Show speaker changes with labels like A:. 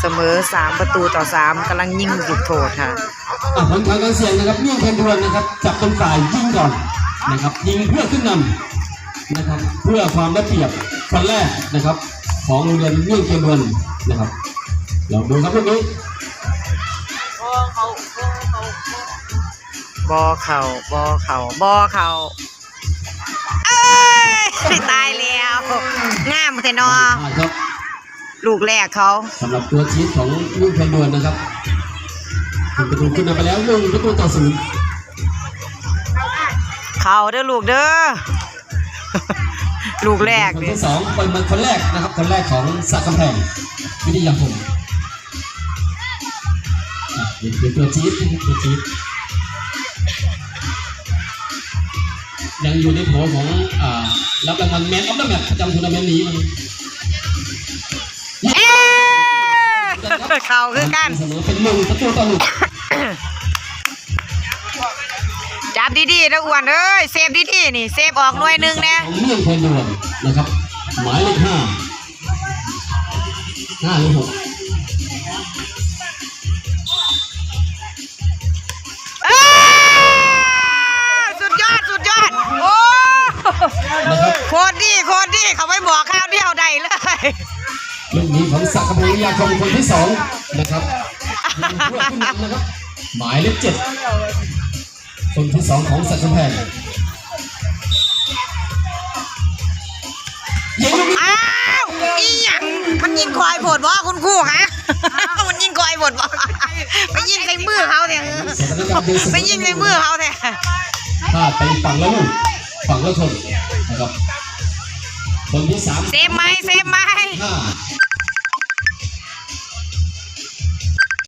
A: เสมอสามประตูต่อสามกำลังยิงลูกโทษค่ะ
B: อะผลทางการเสียงนะครับยิ่งเพนดวนนะครับจับเป็นฝ่ายยิงก่อนนะครับ ยิงเพื่อขึ้นนำนะครับ เพื่อความได้เปรียบคนแรกนะครับ ของโรงเรียนยิ่งเพนดวนนะครับเราดูครับลูกนี้
A: บอเข่าบอเข่าบอเข่า เทนอ
B: พลาดครับ
A: ลูกแรกเขา
B: สำหรับตัวชีตของยิ่งเพนดวนนะครับเป็นประตูขึ้นนำไปแล้วหนึ่งประตูต่อศูนย์
A: เข่าเด้อลูกเด้อลูกแรก
B: คน
A: นี่
B: ที่สองเป็นมันคนแรกนะครับ คนแรกของสักกำแพงวิทยาพงศ์อะเป็นตัวจี๊ดนะครับตัวจี๊ดยังอยู่ในโผของอ่ารับรางวัลแมนออฟเดอะแมตช์ประจำทัวร์นาเมนต์นี้นะครับ
A: เอ๊เข่าคือกัน จับดีๆนะอ้วนเอ้ยเซฟดีๆนี่เซฟออกหน่วยหนึ่งนะ
B: เรื่องเพลดวนนะครับ หมายเลขห้าห้าหรือหก นี้ของสักกำแพงวิทยาคมคนที่สองนะครับยิงเพื่อขึ้นนำนะครับ หมายเลขเจ็ดคนที่สองของสักกำแพงยิงลูกนี้
A: อ้าวอีหยังมันยิงควายโผดวะคุณครูฮะมันยิงควายโผดวะไปยิงใส่มือเขาเนี่ย
B: สถานการณ์เป็น
A: ไปยิงใส่มือเขาเนี่ย
B: พลาดไปฝั่งละลูกฝั่งละคนนะครับคนที่สาม
A: เซฟไหมเซฟไหม
B: ห้า